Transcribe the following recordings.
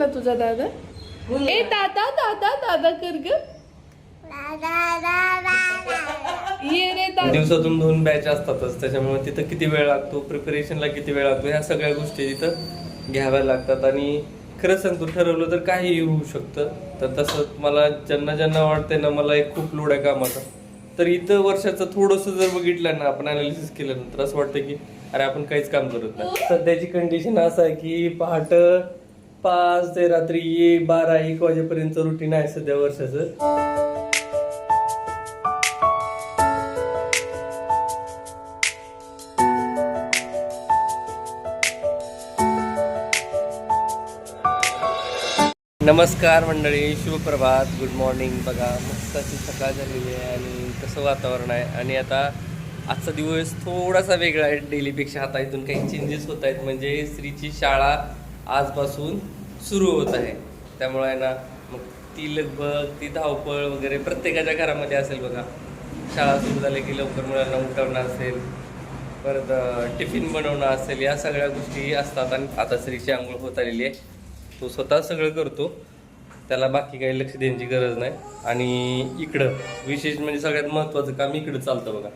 केला तुझा दादा? ए दादा दादा दादा कर ग. ये रे दादा. दिवसातून दोन बॅच असतातच त्याच्यामुळे तिथं किती वेळ लागतो? प्रिपरेशनला किती वेळ लागतो? ह्या सगळ्या गोष्टी तिथं घ्याव्या लागतात. आणि खरं सांगतो ठरवलं तर काही होऊ शकतं. तर तसं मला ज्यांना ज्यांना वाटतंय ना मला एक खूप लोड आहे कामाचा. तर इथं वर्षाचं थोडंसं जर बघितलं ना आपण अनालिसिस केल्यानंतर असं वाटतं की अरे आपण काहीच काम करत नाही. सध्याची कंडिशन असं आहे की पहाट पाच ते रात्री बारा एक वाजेपर्यंत रुटीन आहे सध्या वर्षाचं. नमस्कार मंडळी शुभप्रभात गुड मॉर्निंग बघा मस्ताची सकाळ झालेली आहे आणि कसं वातावरण आहे? आणि आता आजचा दिवस थोडासा वेगळा आहे. डेलीपेक्षा आता इथून काही चेंजेस होत आहेत. म्हणजे स्त्रीची शाळा आजपासून सुरू होत आहे. त्यामुळे आहे ना मग ती लगबग ती धावपळ वगैरे प्रत्येकाच्या घरामध्ये असेल बघा. शाळा सुरू झाली की लवकर मुलांना उठवणं असेल परत टिफिन बनवणं असेल या सगळ्या गोष्टी असतात आणि आता श्रीची आंघोळ होत आलेली आहे. तो स्वतः सगळं करतो. त्याला बाकी काही लक्ष देण्याची गरज नाही. आणि इकडं विशेष म्हणजे सगळ्यात महत्त्वाचं काम इकडं चालतं बघा.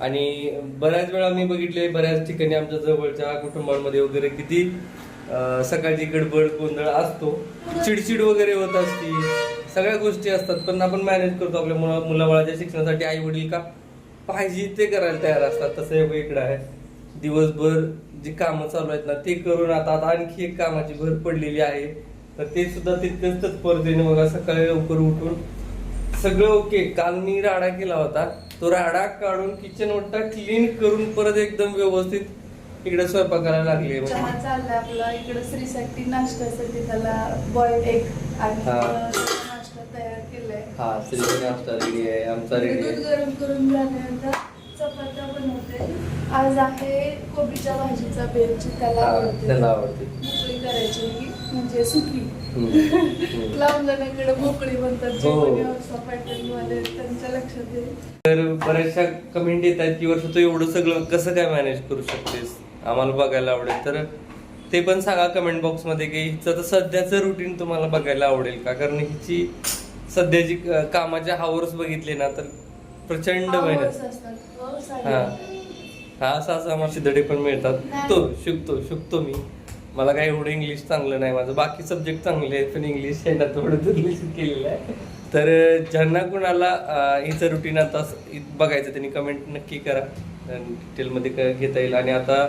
आणि बऱ्याच वेळा मी बघितले बऱ्याच ठिकाणी आमच्या जवळच्या कुटुंबांमध्ये वगैरे किती सकाळची गडबड गोंधळ असतो. चिडचिड वगैरे होत असती. सगळ्या गोष्टी असतात पण आपण मॅनेज करतो आपल्या मुला मुलाबाळाच्या शिक्षणासाठी आई वडील का? पाहिजे ते करायला तयार असतात. तसं इकडं आहे. दिवसभर जी कामं चालू आहेत ना ते करून आता आता आणखी एक कामाची भर पडलेली आहे. तर ते सुद्धा तितकंच तत्परतेने बघा सकाळी लवकर उठून सगळं ओके काल मी राडा केला होता. तो राडा काढून किचन ओटा क्लीन करून परत एकदम व्यवस्थित इकडे स्वयंपाक करायला लागले चहा चाललाय आपला. इकडे स्त्रीसाठी नाश्त्यासाठी त्याला एग आणि हा. नाश्ता तयार केलाय. हा श्री नाश्ता रेडी आहे. आमचा दूध रेडी आहे. गरम करून झाल्यानंतर चपात्या बनवते. आज आहे कोबीच्या भाजीचा बेलची त्याला हा त्याला आवडते. मोकळी करायची ही, म्हणजे सुकी. हम्म. हम्म. लावल्याकडे मोकळी म्हणतात जे हो. कोणी हौसा pattern वाले त्यांच्या लक्षात येईल. तर बऱ्याचशा कमेंट येत आहेत की वर्ष तू एवढं सगळं कसं काय मॅनेज करू शकतेस? आम्हाला बघायला आवडेल. तर ते पण सांगा कमेंट बॉक्समध्ये की हिचं तर सध्याचं रुटीन तुम्हाला बघायला आवडेल का? कारण हिची सध्याची कामाच्या हावर्स बघितले ना तर प्रचंड मेहनत. हो, हा असं असं आम्हाला सिद्धडे पण मिळतात. तो शिकतो शिकतो मी. मला काही एवढं इंग्लिश चांगलं नाही माझं. बाकी सब्जेक्ट चांगले आहेत पण इंग्लिश आहे ना थोडं दुर्लक्ष केलेलं आहे. तर ज्यांना कोणाला हिचं रुटीन आता बघायचं त्यांनी कमेंट नक्की करा. डिटेलमध्ये घेता येईल. आणि आता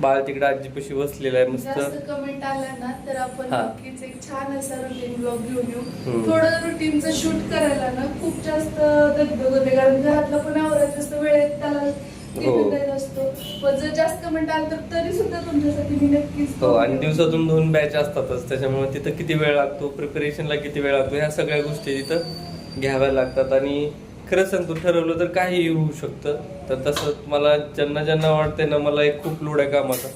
बाळ तिकडे आजीपाशी बसलेलं आहे मस्त जास्त कमेंट आल्या ना तर आपण हा. नक्कीच एक छान असा रुटीन ब्लॉग घेऊन येऊ हम्म. थोडं रुटीनचं शूट करायला ना खूप जास्त दगदग होते कारण घरातलं पण आवरायचं असतं वेळेत त्याला हो. tiffin द्यायचा असतो पण जर जास्त कमेंट आलं तर तरी सुद्धा तुमच्यासाठी मी नक्कीच हो आणि दिवसातून दोन बॅच असतातच त्याच्यामुळे तिथं किती वेळ लागतो प्रिपरेशनला किती वेळ लागतो ह्या सगळ्या गोष्टी तिथं घ्याव्या लागतात आणि खरं सांगतो ठरवलं तर काहीही होऊ शकतं. तर तसं मला ज्यांना ज्यांना वाटतंय ना मला एक खूप लोड आहे कामाचा.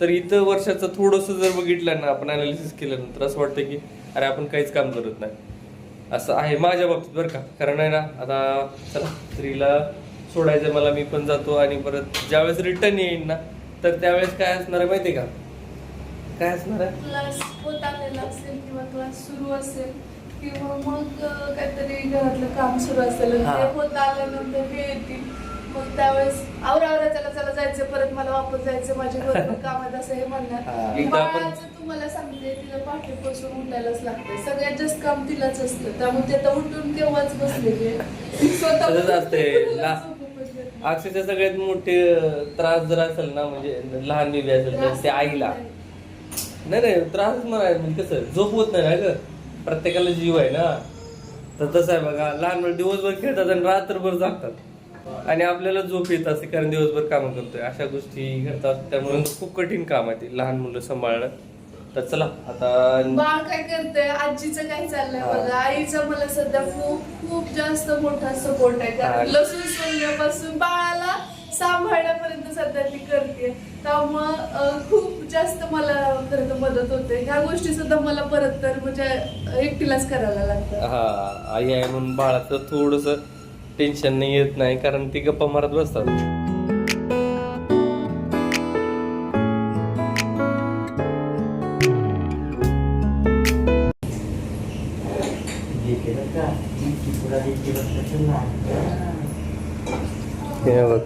तर इथं वर्षाचं थोडंसं जर बघितलं ना आपण अनालिसिस केल्यानंतर असं वाटतं की अरे आपण काहीच काम करत नाही. असं आहे माझ्या बाबतीत बरं का. कारण आहे ना आता चला स्त्रीला सोडायचं मला मी पण जातो आणि परत ज्यावेळेस रिटर्न येईन ना तर त्यावेळेस काय असणार आहे माहिती आहे का? काय असणार आहे? क्लास होत आलेला असेल किंवा क्लास सुरू असेल किंवा मग काहीतरी घरातलं काम सुरू असेल हा. ते होत आल्यानंतर हे येतील. मग त्यावेळेस आवरा आवरा त्याला चला जायचं परत मला वापस जायचं माझ्या भरपूर कामात असं हे हा, म्हणणार एकदा आपण- बाळाचं तुम्हाला सांगते तिला पाठीपासून उठायलाच लागते सगळ्यात जास्त काम तिलाच असतं. त्यामुळे ते आता उठून केव्हाच बसलेली तसंच असते. उठून ला-. अक्षरशः सगळ्यात मोठे अं, त्रास जर असेल ना म्हणजे लहान बेबी असेल तर ते आईला. नाही. नाही त्रास म्हणाय म्हणजे कसं झोप होत नाही ना ग? प्रत्येकाला जीव आहे ना? तर तसं आहे बघा लहान मुलं दिवसभर खेळतात आणि रात्रभर जागतात. आणि आपल्याला झोप येत असते कारण दिवसभर कामं करतोय. अशा गोष्टी घडतात. त्यामुळे खूप कठीण काम आहे ते लहान मुलं सांभाळणं. तर चला आता बाळ काय करतंय? आजीचं काय चाललंय हा. बघा. आईचा मला सध्या खूप खूप जास्त मोठा सपोर्ट आहे. कारण हा. लसूण सोलण्यापासून बाळाला सांभाळण्यापर्यंत सध्या ती करते त्यामुळं खूप जास्त मला खरं तर मदत होते. ह्या गोष्टी सुद्धा मला परत तर म्हणजे एकटीलाच करायला लागतं हा आई आहे म्हणून बाळाचं थोडस टेन्शन नाही येत नाही कारण ती गप्पा मारत बसतात.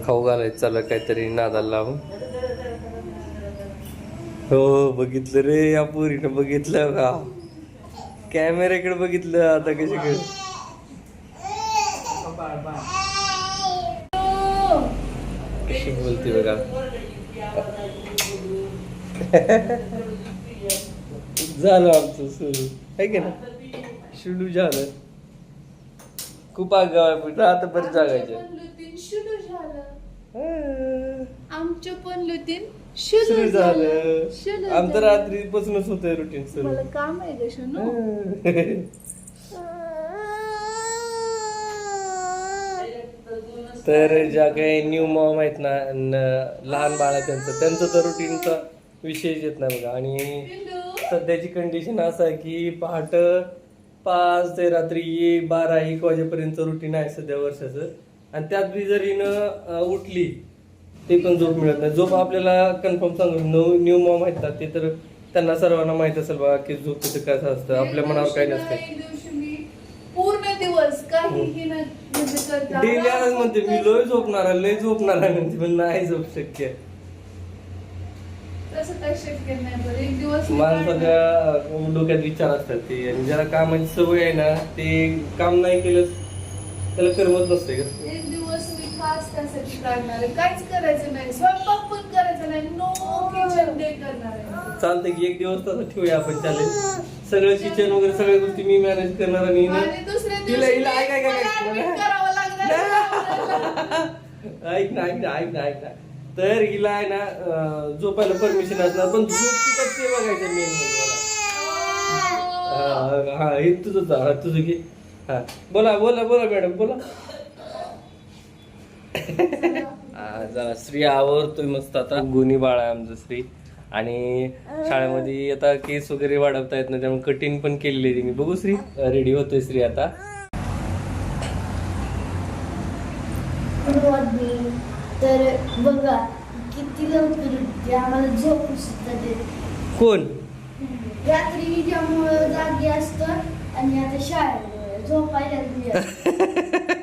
खाऊ घालायचं चाल काहीतरी नादाला लावून. हो बघितलं रे या पोरीनं बघितलं. का कॅमेऱ्याकडे बघितलं आता कशी काय कशी बोलते बघा. झालं आमचं सुरू. आहे का ना सुरू झालं. खूप आगाव आहे पण आता बरं जागायचं. आमचं पण लुतीन. सुरू झालं. आमचं. रात्रीपासूनच होतंय रुटीन सुरू. मला काम आहे ग शनू. तर ज्या काही न्यू मॉम आहेत ना लहान बाळ त्यांचं त्यांचं तर रुटीनचा विषयच येत नाही बघा. आणि सध्याची कंडिशन असं आहे की पहाट पाच ते रात्री एक बारा एक वाजेपर्यंत रुटीन आहे सध्या वर्षाचं. आणि त्यात बी जर हिनं उठली ते पण झोप मिळत नाही. झोप आपल्याला कन्फर्म सांगू न्यू न्यू मॉम आहेत ना ते तर त्यांना सर्वांना माहीत असेल बघा की झोपेचं कसं असतं. आपल्या मनावर काही नसतं. पूर्ण दिवस काहीही न म्हणजे करता डेली आलाच म्हणते मी लय झोपणार आहे, लय झोपणार आहे म्हणते पण नाही झोप शक्य. तसं काही शक्य नाही बरं एक दिवस मी काढलं. माणसाच्या डोक्यात विचार असतात ते आणि ज्याला कामाची सवय आहे ना ते काम नाही केलं त्याला करमत नसते का? एक खास त्यासाठी काढणार आहे. काहीच करायचं नाही. स्वयंपाक पण करायचं नाही. नो किचन डे करणार आहे. चालतंय की एक दिवस तसं ठेवूया आपण चालेल सगळं किचन वगैरे सगळ्या गोष्टी मी मॅनेज करणार आणि दुसऱ्या हिला दिवशी हिला ऐक ऐक मला ऐक admit ऐक करावं लागणार ऐक ना ऐक ना ऐक ना ऐक ना. तर हिला आहे ना अं, झोपायला परमिशन असणार पण झोप तिथं ते बघायचं मेन म्हणजे हा. हा, हे तुझं जा, हा तुझं घे. हा. बोला बोला बोला मॅडम बोला. जरा श्री आवरतोय मस्त आता. गुन्ही बाळ आहे आमचं श्री. आणि शाळेमध्ये आता केस वगैरे वाढवता येत नाही त्यामुळे कटिंग पण केलेली तिने बघू श्री. रेडी होतोय श्री आता. तर बघा किती लवकर उठते आम्हाला झोप सुद्धा देते कोण? रात्री त्यामुळं जागी असतं आणि आता शाळेत झोपायला.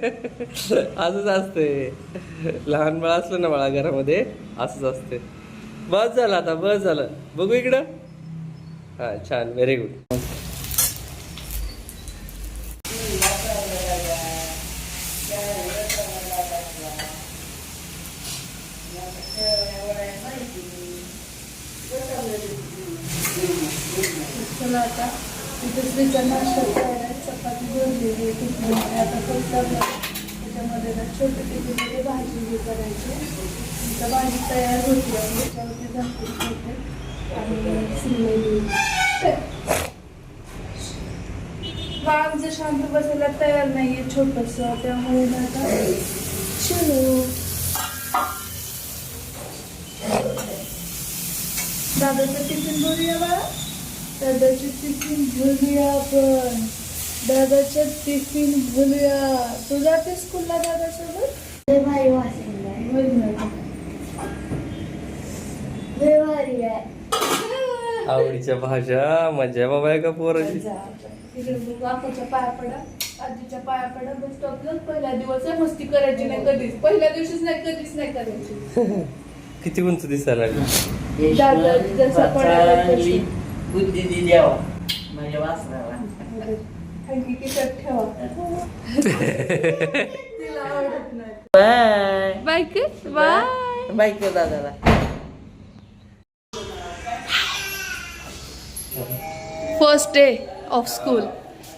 असंच असते लहान बाळ असलं ना बाळा घरामध्ये असंच असते बस झालं आता बस झालं. बघू इकडं. हा छान व्हेरी गुड चला आता तिथे नाश्ता तयार आहे चपाती भरलेली आहे टिफिन आहे आता कोणता त्याच्यामध्ये ना छोटे टिफिनमध्ये भाजी हे करायची आता भाजी तयार होती आणि त्याच्यावरती झाकून ठेवते आणि शिरलेली बाळ आमचं शांत बसायला तयार नाहीये छोटस त्यामुळे ना आता शिरू दादाचं टिफिन भरूया बाळा दादाचे टिफिन भरूया आपण दादाचं टिफिन भरूया तू जाते स्कूलला दादासोबत? वाचलेलं आहे. आहे. आवडीच्या भाज्या मजा बाबा आहे. का पोराची बघू आकाच्या पाया पडा आजीच्या पाया पडा. बस स्टॉपला पहिला दिवस आहे मस्ती करायची नाही कधीच. पहिल्या दिवशीच नाही कधीच नाही करायची. किती उंच दिसायला लागली? दादा जसा पडायला तशी. बुद्धी दिली द्यावा माझ्या वासराला. बाय. बाय. बाय बाय दादाला first day of school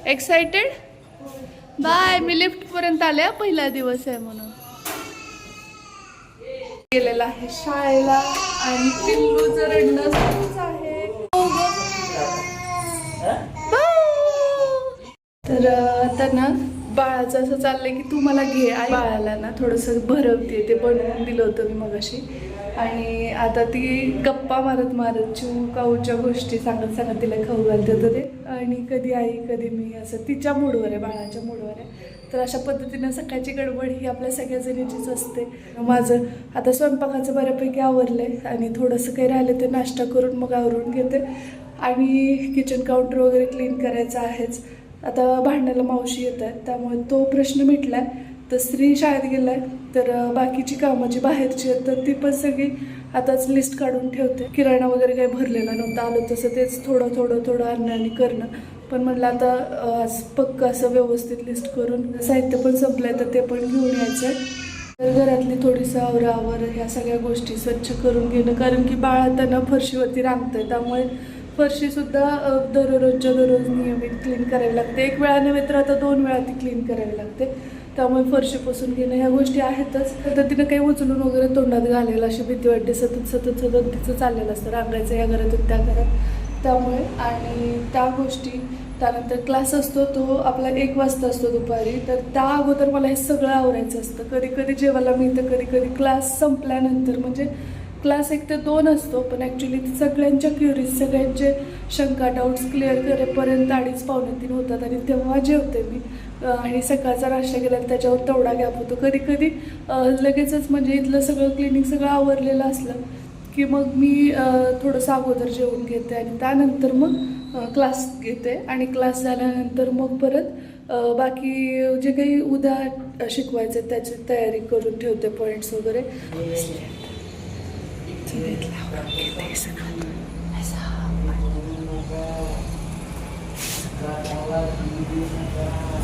excited bye me lift पर्यंत आले हा, पहिला दिवस आहे म्हणून. गेलेला आहे शाळेला. आणि पिल्लूचं रडणं सुरूच आहे हो Bye. तर त्यांना आता ना बाळाचं असं चाललंय की तू मला घे. आई बाळाला ना थोडंसं भरवते ते बनवून दिलं होतं मी मगाशी. आणि आता ती गप्पा मारत मारत चिऊ काऊच्या गोष्टी सांगत सांगत तिला खाऊ घालते होतं ते. आणि कधी आई कधी मी असं तिच्या मूडवर आहे बाळाच्या मूडवर आहे. तर अशा पद्धतीनं सकाळची गडबड ही आपल्या सगळ्या जणीचीच असते. माझं आता स्वयंपाकाचं बऱ्यापैकी आवरलंय आणि थोडंसं काही राहिलं ते नाश्ता करून मग आवरून घेते. आणि किचन काउंटर वगैरे क्लीन करायचं आहेच. आता भांड्याला मावशी येत आहेत त्यामुळे तो प्रश्न मिटलाय. तर स्त्री शाळेत गेलाय तर बाकीची कामं जी बाहेरची आहेत तर ती पण सगळी आताच लिस्ट काढून ठेवते. किराणा वगैरे काही भरलेला नव्हता आलं तसं तेच थोडं थोडं थोडं आणणं आणि करणं. पण म्हटलं आता आज पक्क असं व्यवस्थित लिस्ट करून साहित्य पण संपलंय तर ते पण घेऊन यायचं आहे तर घरातली थोडीसं आवरावर ह्या सगळ्या गोष्टी स्वच्छ करून घेणं कारण की बाळ त्यांना फरशीवरती फरशीवरती रांगतंय त्यामुळे फरशीसुद्धा दररोजच्या दररोज नियमित क्लीन करावी लागते. एक वेळा नव्हे तर आता दोन वेळा ती क्लीन करावी लागते. त्यामुळे फरशी पुसून घेणं ह्या गोष्टी आहेतच. तर तिनं काही उचलून वगैरे तोंडात घालेलं अशी भीती वाटते. सतत सतत सतत तिचं चाललेलं असतं. रांगायचं या घरातून त्या घरात. त्यामुळे आणि त्या गोष्टी त्यानंतर क्लास असतो तो आपला एक वाजता असतो दुपारी. तर त्या अगोदर मला हे सगळं आवरायचं असतं. कधी कधी जेवायला मिळतं कधी कधी क्लास संपल्यानंतर. म्हणजे क्लास एक ते दोन असतो पण ॲक्च्युली सगळ्यांच्या क्युरीज सगळ्यांचे शंका डाऊट्स क्लिअर करेपर्यंत अडीच पावणे तीन होतात आणि तेव्हा जेवते मी. आणि सकाळचा नाश्ता केला त्याच्यावर तेवढा गॅप होतो. कधी कधी लगेचच म्हणजे इथलं सगळं क्लिनिक सगळं आवरलेलं असलं की मग मी थोडंसं अगोदर जेवून घेते आणि त्यानंतर मग क्लास घेते. आणि क्लास झाल्यानंतर मग परत बाकी जे काही उद्या शिकवायचे त्याची तयारी करून ठेवते पॉईंट्स वगैरे.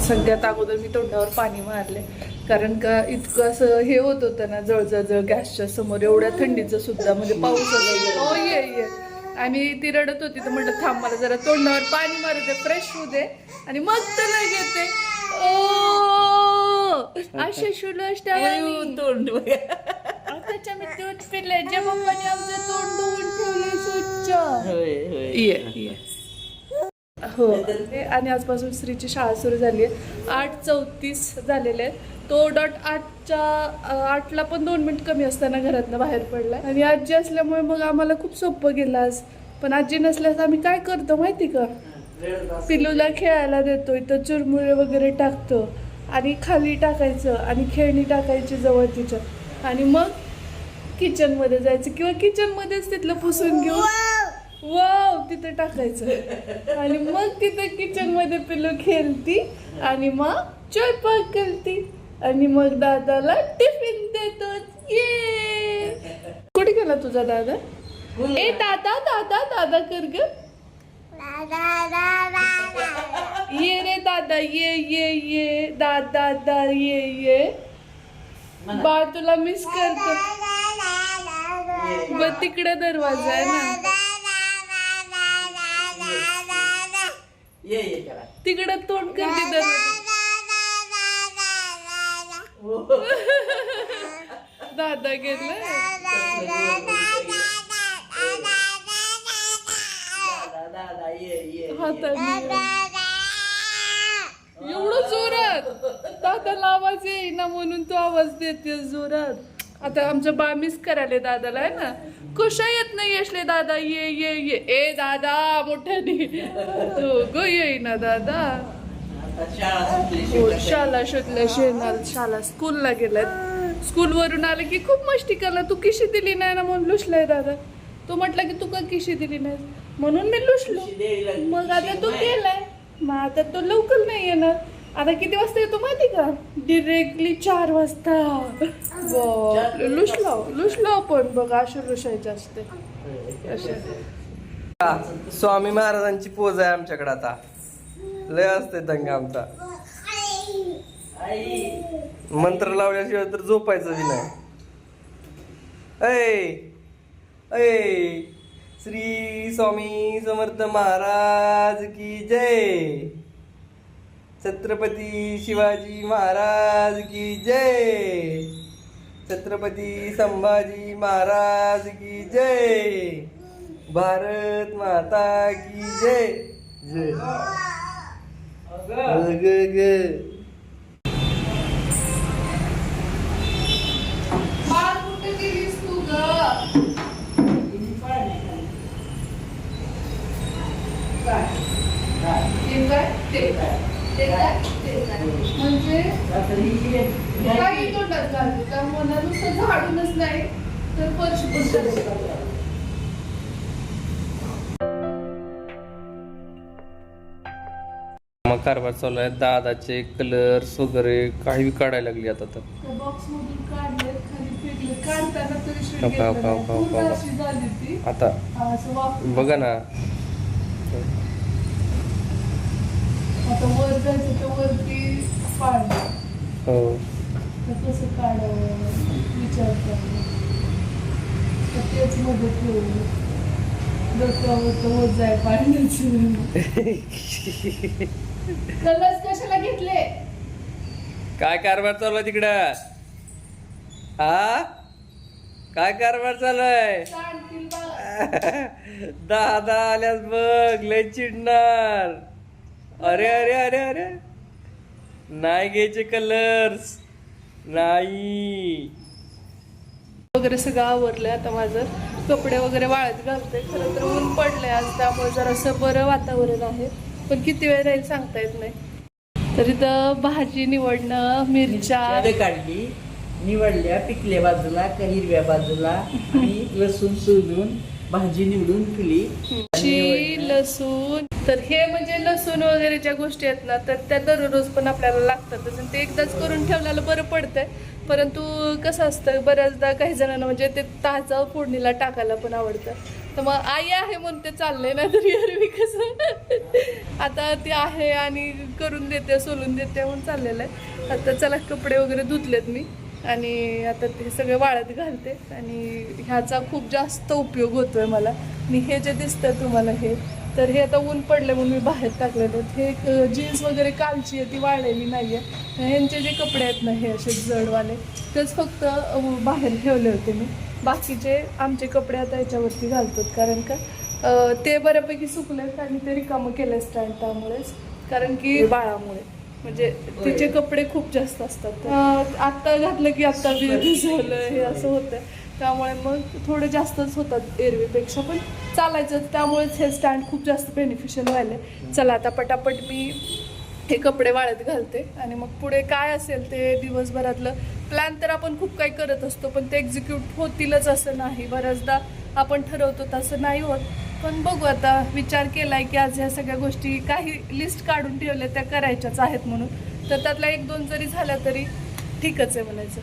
सगळ्यात अगोदर मी तोंडावर पाणी मारले. कारण का इतकं असं हे होत होतं ना जळजळ गॅसच्या समोर एवढ्या थंडीचं सुद्धा म्हणजे पाऊस हो ये ये आणि ती रडत होती तर म्हटलं थांब मला जरा तोंडावर पाणी मारू दे फ्रेश होऊ दे. आणि मग त्याला घेते ओ असे शुलश तोंड त्याच्या मी दूध पिले जे पप्पाने आमचं तोंड धुवून ठेवले स्वच्छ. ये ये. हो. आणि आजपासून स्त्रीची शाळा सुरू झाली आहे. आठ चौतीस झालेले आहेत. तो डॉट आठच्या आठला पण दोन मिनिट कमी असताना घरातनं बाहेर पडलाय. आणि आजी असल्यामुळे मग आम्हाला खूप सोपं गेलं आज. पण आजी नसल्यास आम्ही काय करतो माहिती का? पिलूला खेळायला देतो इथं चुरमुळे वगैरे टाकतो. आणि खाली टाकायचं आणि खेळणी टाकायची जवळ तिच्या आणि मग किचनमध्ये जायचं किंवा किचनमध्येच तिथलं पुसून घेऊन वाव तिथं टाकायचं. आणि मग तिथं किचनमध्ये पिलो खेळती आणि मग स्वयंपाक करती. आणि मग दादाला टिफिन देतो. ये कुठे गेला तुझा दादा? ए दादा दादा दादा कर ग. ये रे दादा ये ये ये. दादा दादा ये ये. बाळ तुला मिस करतो. ब तिकडे दरवाजा आहे ना. ये ये करा. तिकडे तोंड करते दरवाजा दादा गेलं. दादा हाताने एवढं जोरात. दादाला आवाज येईना म्हणून तू आवाज देते जोरात. आता आमचं बाळ मिस करायला दादाला आहे ना? कशा येत नाही यशले दादा ये ये ये. ए दादा मोठ्याने. हो ग येईना दादा. शाळा शोधल्या शेणार शाळा स्कूलला गेल्यात स्कूल वरून आले की खूप मस्ती करला तू किशी दिली नाही ना? म्हणून लुसलाय दादा. तो म्हटला की तू का किशी दिली नाही? म्हणून मी लुसलो. मग आता तो. गेलाय. मग आता तो लवकर नाही येणार. आता किती वाजता येतो माहिती का? डिरेक्टली चार वाजता. लुसलो लुसलो आपण बघ अशा लुसायचे असते अशा. स्वामी महाराजांची पोज आहे आमच्याकडे आता. लय असते दंगा आमचा. आई मंत्र लावल्याशिवाय तर झोपायचं बी नाही. ऐ श्री स्वामी समर्थ महाराज की जय. छत्रपती शिवाजी महाराज की जय. छत्रपती संभाजी महाराज की जय. भारत माता की जय. जय. ग तू ग? म्हणजे काही तोंडात घालते त्या नुसतं झाडूनच नाही तर पण. मग कारभार चालू आहे. दादाचे कलर्स वगैरे काही काढायला लागली आता तर. त्या बॉक्स मधून काढले खाली फेकले काढताना तरी शिट हो, घेतलं हो, नाही. हो, हो, पूर्ण हो. अशी झाली ती आता असं वापरून बघा ना आता वर जायचं तर वरती हो. तर कसं काढावं विचार करावा तर तेच मध्ये ठेवलं डोक्यावर तर वज आहे पाण्याचं कलर्स कशाला घेतले? काय कारभार चालू आहे तिकडं? हा? काय कारभार चालू आहे? बा. दादा आल्यास बघ लय चिडणार. अरे अरे अरे अरे. नाही घ्यायचे कलर्स नाही. वगैरे सगळं आवरलंय आता माझं. कपडे वगैरे वाळत घालते खरं तर ऊन पडलंय आज त्यामुळे जरासं बरं वातावरण आहे. पण किती वेळ राहील सांगता येत नाही. तर इथं भाजी निवडणं मिरच्या. काढली निवडल्या पिकल्या बाजूला का हिरव्या बाजूला आणि लसूण सोलून भाजी निवडून केली. लसूण. तर हे म्हणजे लसूण वगैरे ज्या गोष्टी आहेत ना तर त्या दररोज पण आपल्याला लागतातच आणि ते एकदाच करून ठेवल्याला बरं पडतंय. परंतु कसं असतं बऱ्याचदा काही जणांना म्हणजे ते ताजा फोडणीला टाकायला पण आवडतं. तर मग आई आहे म्हणून ते चाललंय ना तरी एरवी कसं? आता ती आहे आणि करून देते सोलून देते म्हणून चाललेलं आहे. आता चला कपडे वगैरे धुतलेत मी. आणि आता ते सगळे वाळत घालते आणि ह्याचा खूप जास्त उपयोग होतोय मला. आणि हे जे दिसतं तुम्हाला हे तर हे आता ऊन पडलं म्हणून मी बाहेर टाकलेलं आहेत हे जीन्स वगैरे कालची आहे ती वाळलेली नाही आहे ह्यांचे जे कपडे आहेत ना हे असे जडवाले तेच फक्त बाहेर ठेवले होते मी. बाकीचे आमचे कपडे आता याच्यावरती घालतात कारण का ते बऱ्यापैकी सुकलेत आणि ते रिकामं केलं स्टँड त्यामुळेच. कारण की बाळामुळे. म्हणजे तिचे कपडे खूप जास्त असतात. आत्ता घातलं की आत्ता भिजवलं हे असं होतं त्यामुळे मग थोडे जास्तच होतात एरवीपेक्षा. पण चालायचं त्यामुळेच हे स्टँड खूप जास्त बेनिफिशियल व्हायला चला आता पटापट मी हे कपडे वाळत घालते आणि मग पुढे काय असेल ते दिवसभरातलं प्लॅन तर आपण खूप काही करत असतो पण ते एक्झिक्यूट होतीलच असं नाही. बऱ्याचदा आपण ठरवतो तसं नाही होत. पण बघू आता विचार केलाय की आज ह्या सगळ्या गोष्टी काही लिस्ट काढून ठेवल्या त्या करायच्याच आहेत म्हणून. तर त्यातला एक दोन जरी झाल्या तरी ठीकच आहे म्हणायचं.